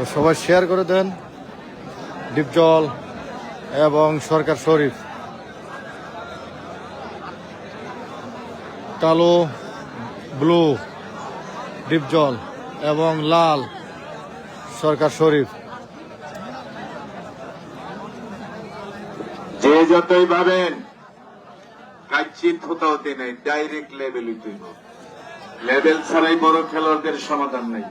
তো সবাই শেয়ার করে দেন ডিপজল এবং সরকার শরীফ। কালো, ব্লু ডিপজল এবং লাল সরকার শরীফ। যে যতই ভাবেন কাচ্চিত হতে নেই ডাইরেক্ট লেভেল লেভেল ছাড়াই বড় খেলোয়াড়দের সমাধান নেই।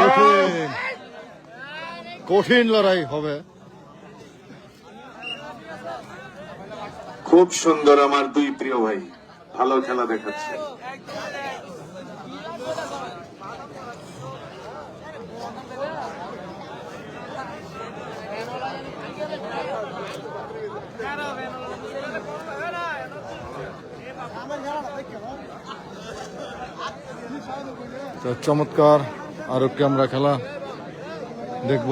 কঠিন। কঠিন লড়াই হবে। খুব সুন্দর আমার দুই প্রিয় ভাই। ভালো খেলা দেখাচ্ছে। চমৎকার আরও ক্যামেরা খেলা দেখব।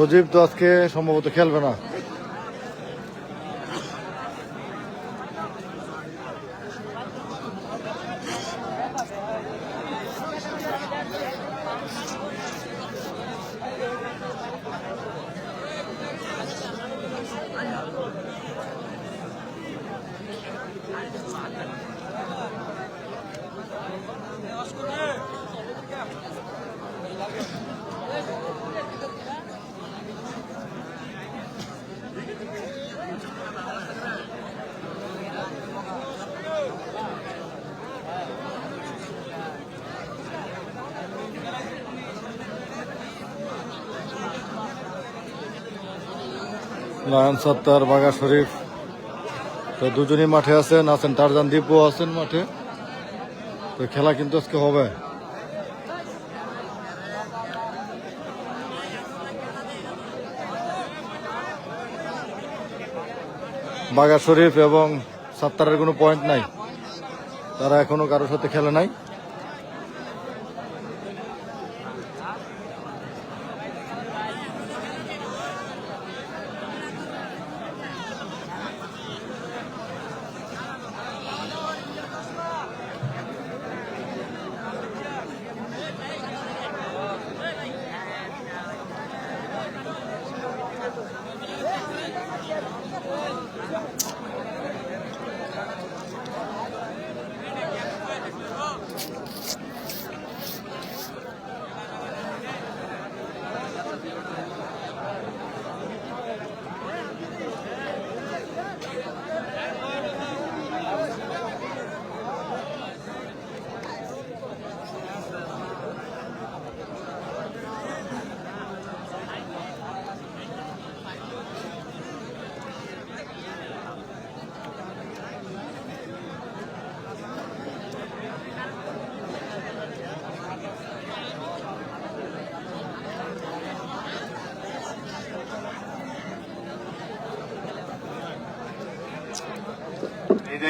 সজীব তো আজকে সম্ভবত খেলবে না। লায়ন সত্তার বাগা শরীফ। তো দুজনই মাঠে আছেন আছেন টারজান দীপও আছেন মাঠে। তো খেলা কিন্তু আজকে হবে। বাগা শরীফ এবং সাত্তারের কোনো পয়েন্ট নাই। তারা এখনও কারোর সাথে খেলে নাই।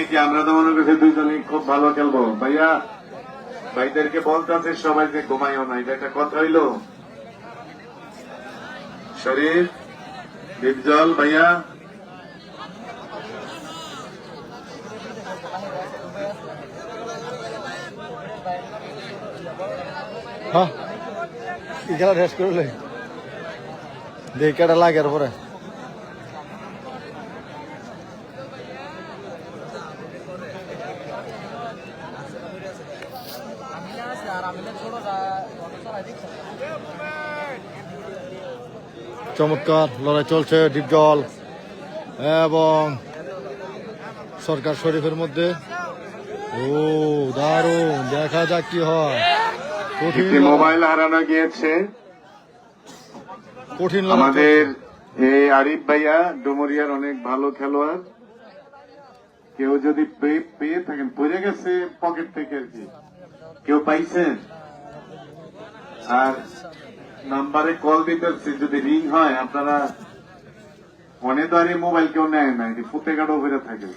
এটা কি আমরা তো মনে করছি দুইজনই খুব ভালো খেলব। ভাইয়া, ভাইদেরকে বলতে আছে সবাই যে ঘুমাইও না, এটা একটা কথা হইল। শরীর ডিপজল ভাইয়া। হ্যাঁ খেলা শেষ করলে। দেখি লাগে পরে। চমৎকার লড়াই চলছে ডিপ জল এবং সরকার শরীফের মধ্যে। ও দারুণ দেখা যাক কি হয়। মোবাইল হারানো গিয়েছে। কঠিন আমাদের এই আরিফ ভাইয়া ডুমুরিয়ার অনেক ভালো খেলোয়াড়। কেউ যদি পেয়ে পেয়ে থাকেন পড়ে গেছে পকেট থেকে আর কি। কেউ পাইছেন? আর নাম্বারে কল দিতেছি, যদি রিং হয়, আপনারা মনে তো আর মোবাইল কেউ নেয় না, এটি ফুটে কাটো হয়ে থাকে।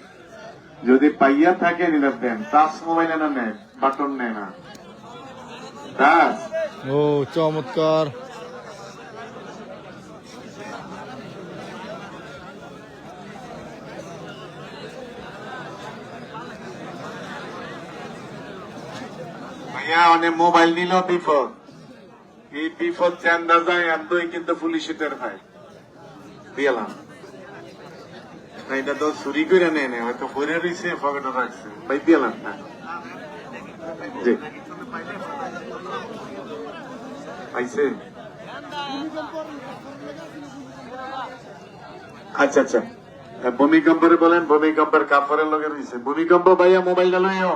যদি পাইয়া থাকে এটা দেন। তাস মোবাইল না নেয় বাটন নেয় না। টাচ ও, চমৎকার। ভাইয়া অনেক মোবাইল নিল বিপদ। এই বিপদ চান্দা যায় এতই কিন্তু পুলিশে টের পায় দিলাম। এটা তো চুরি করে নেয় না হয়তো পরে রয়েছে, পকেটে রাখছে। ভাই দিলাম না। জি। পাইছে আচ্ছা আচ্ছা। ভূমিকম্পরে বলেন, ভূমিকম্পের কাপড়ের লগে রয়েছে। ভূমিকম্প ভাইয়া মোবাইলটা লইও।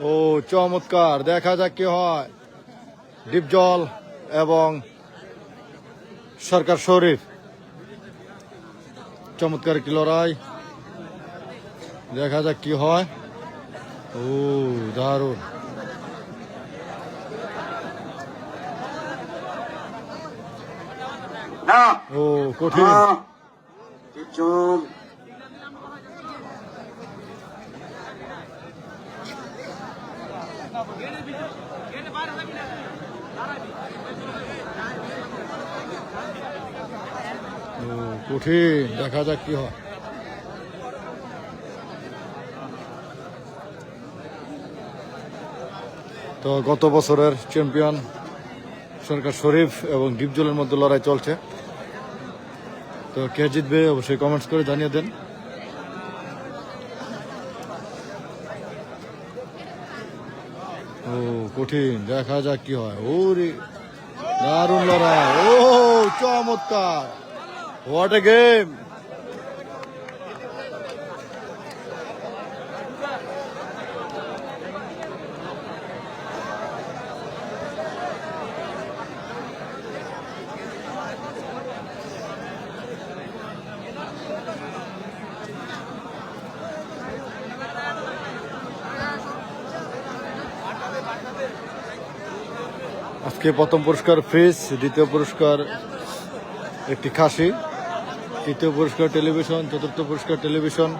ও চমৎকার। দেখা যাক কি হয়। ডিপ জল এবং সরকার শরীফ। চমৎকার কি লড়াই। দেখা যাক কি হয়। ও দারুণ। ও কঠিন হ্যাঁ। চুপ ও কঠিন, দেখা যাক কি হয়। তো গত বছরের চ্যাম্পিয়ন সরকার শরীফ এবং ডিপজলের মধ্যে লড়াই চলছে। তো কে জিতবে অবশ্যই কমেন্টস করে জানিয়ে দেন। ও কঠিন। দেখা যাক কি হয়। ওরে দারুণ লড়াই। ও চমৎকার। হোয়াট এ গেম আজকে প্রথম পুরস্কার ফ্রিজ, দ্বিতীয় পুরস্কার একটি খাসি, তৃতীয় পুরস্কার টেলিভিশন, চতুর্থ পুরস্কার টেলিভিশন।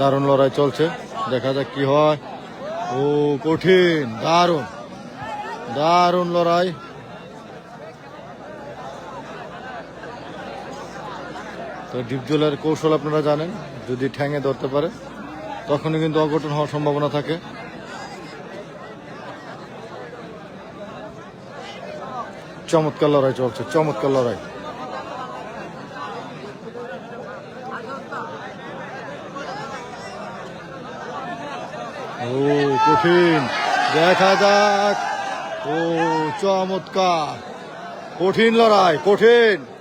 দারুণ লড়াই চলছে, দেখা যাক কি হয়। ও, কঠিন, দারুণ দারুণ লড়াই। তো ডিপজলের কৌশল আপনারা জানেন, যদি ঠ্যাঙে ধরতে পারে। তখনই কিন্তু অঘটন হওয়ার সম্ভাবনা থাকে। চমৎকার লড়াই চলছে, চমৎকার লড়াই। ও কঠিন, দেখা যাক। ও, চমৎকার। কঠিন লড়াই, কঠিন।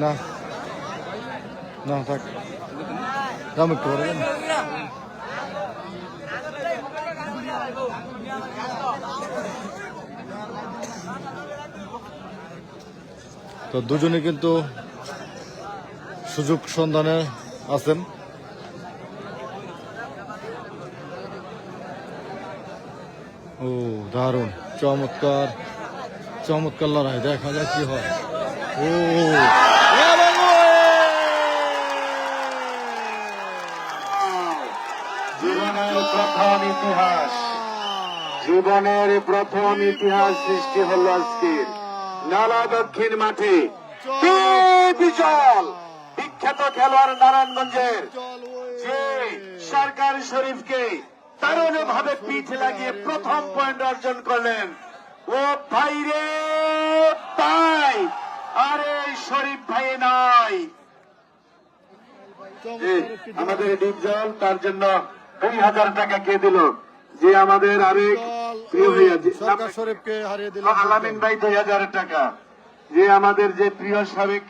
না না থাক তো দুজনে কিন্তু সুযোগ সন্ধানে আছেন ও দারুণ চমৎকার চমৎকার লড়াই দেখা যাক কি হয় ও জীবনের প্রথম ইতিহাস। জীবনের প্রথম ইতিহাস সৃষ্টি হলো আজকের। নালা দক্ষিণ মাঠে। বিজল বিখ্যাত খেলোয়াড় নারায়ণগঞ্জের। যে সরকার শরীফকে দারুণ ভাবে পিঠ লাগিয়ে প্রথম পয়েন্ট অর্জন করলেন। ও ভাই রে তাই আরে শরীফ ভাই যে আমাদের ডিপজল তার জন্য দুই হাজার টাকা কে দিল? যে আমাদের আরেক আলামিন ভাই দুই হাজার টাকা। যে আমাদের যে প্রিয় সাবেক